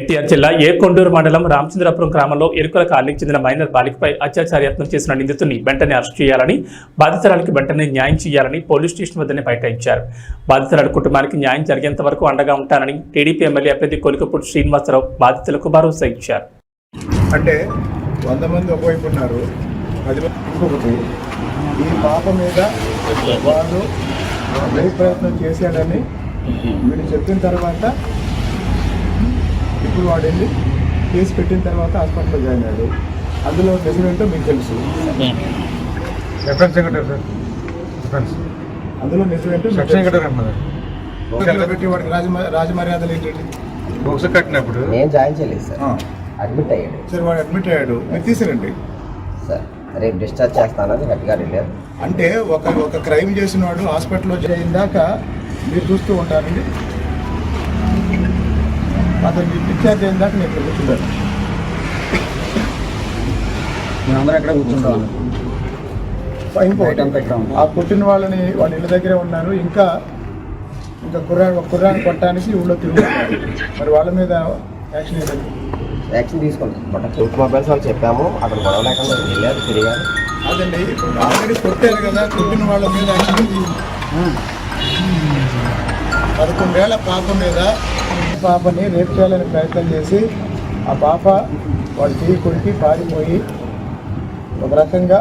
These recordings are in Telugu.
ఎన్టీఆర్ జిల్లా ఏకొండూరు మండలం రామచంద్రపురం గ్రామంలో ఎరుకల కాలనీకి చెందిన మైనర్ బాలికపై అత్యాచార యత్నం చేసిన నిందితుడిని వెంటనే అరెస్ట్ చేయాలని బాధితురాలికి వెంటనే న్యాయం చేయాలని పోలీస్ స్టేషన్ వద్దనే బైఠాయించారు. బాధితురాలి కుటుంబానికి న్యాయం జరిగేంత వరకు అండగా ఉంటానని టీడీపీ ఎమ్మెల్యే అభ్యర్థి కొలికపూడి శ్రీనివాసరావు బాధితులకు భరోసా ఇచ్చారు. అంటే వంద మంది ఒకవైపు ఉన్నారు. ఇంకొకటి ఈ పాప మీద వాళ్ళు ప్రయత్నం చేశాడని మీరు చెప్పిన తర్వాత ఇప్పుడు వాడు వెళ్ళి కేసు పెట్టిన తర్వాత హాస్పిటల్లో జాయిన్ అయ్యాడు. అందులో నిజమేంటో మీకు తెలుసు. అందులో కేసులో పెట్టి వాడికి రాజమ రాజమర్యాదలు ఏంటి బుక్స్ కట్టినప్పుడు? నేను జాయిన్ చేయలేదు సార్. అడ్మిట్ అయ్యాడు. సరే వాడు అడ్మిట్ అయ్యాడు. మీరు తీసుకురండి సార్ రేపు డిశ్చార్జ్ చేస్తానని గట్టిగా వెళ్ళారు అంటే ఒక ఒక క్రైమ్ చేసిన వాడు హాస్పిటల్లో జాయిన్ దాకా మీరు చూస్తూ ఉంటారండి. అతను డిశ్చార్జ్ అయిన దాకా నేను ఇక్కడ కూర్చుంటాను మేమందరం ఎక్కడ కూర్చుంటాం ఇంకోటి ఆ కొట్టిన వాళ్ళని వాళ్ళ ఇళ్ళ దగ్గరే ఉన్నారు. ఇంకా ఇంకా కుర్రాన్ని కుర్రాన్ని కొట్టడానికి ఊళ్ళో తిరుగుతున్నారు మరి వాళ్ళ మీద యాక్షన్ ఏంటండి యాక్షన్ తీసుకుంటాం బట్ టూత్ మొబైల్స్ వాళ్ళు చెప్పాము. అక్కడ గొడవ లేకుండా వెళ్ళారు తిరిగారు. అదండి. ఇప్పుడు ఆల్రెడీ కొట్టారు కదా కొట్టిన వాళ్ళ మీద యాక్షన్ పదకొండేళ్ళ పాప మీద పాపని రేప్ చేయాలని ప్రయత్నం చేసి ఆ పాప వాడు చేయి కొరికి పారిపోయి ఒక రకంగా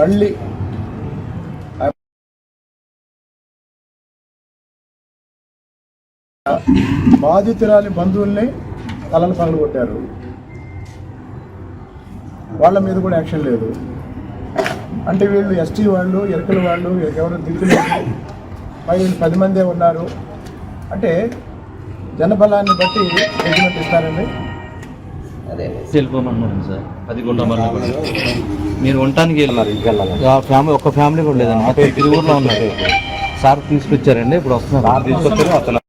మళ్ళీ బాధితురాలి బంధువుల్ని తలలు పగలు కొట్టారు వాళ్ళ మీద కూడా యాక్షన్ లేదు. అంటే వీళ్ళు ఎస్టీ వాళ్ళు ఎరకల వాళ్ళు ఎవరు దిక్కులు పై వీళ్ళు పది మందే ఉన్నారు. అంటే జనబలాన్ని బట్టి జడ్జిమెంట్ ఇస్తారండి అదే. వెళ్ళిపోమన్నాను సార్ అది కూడా. మీరు ఉండటానికి వెళ్ళారు. ఇంటికి వెళ్ళాలి ఆ ఫ్యామిలీ ఒక్క ఫ్యామిలీ కూడా లేదండి. మొత్తం ఇరువురులో ఉన్నారు. సార్ తీసుకొచ్చారండి ఇప్పుడు వస్తున్నారు. తీసుకొచ్చారు అతను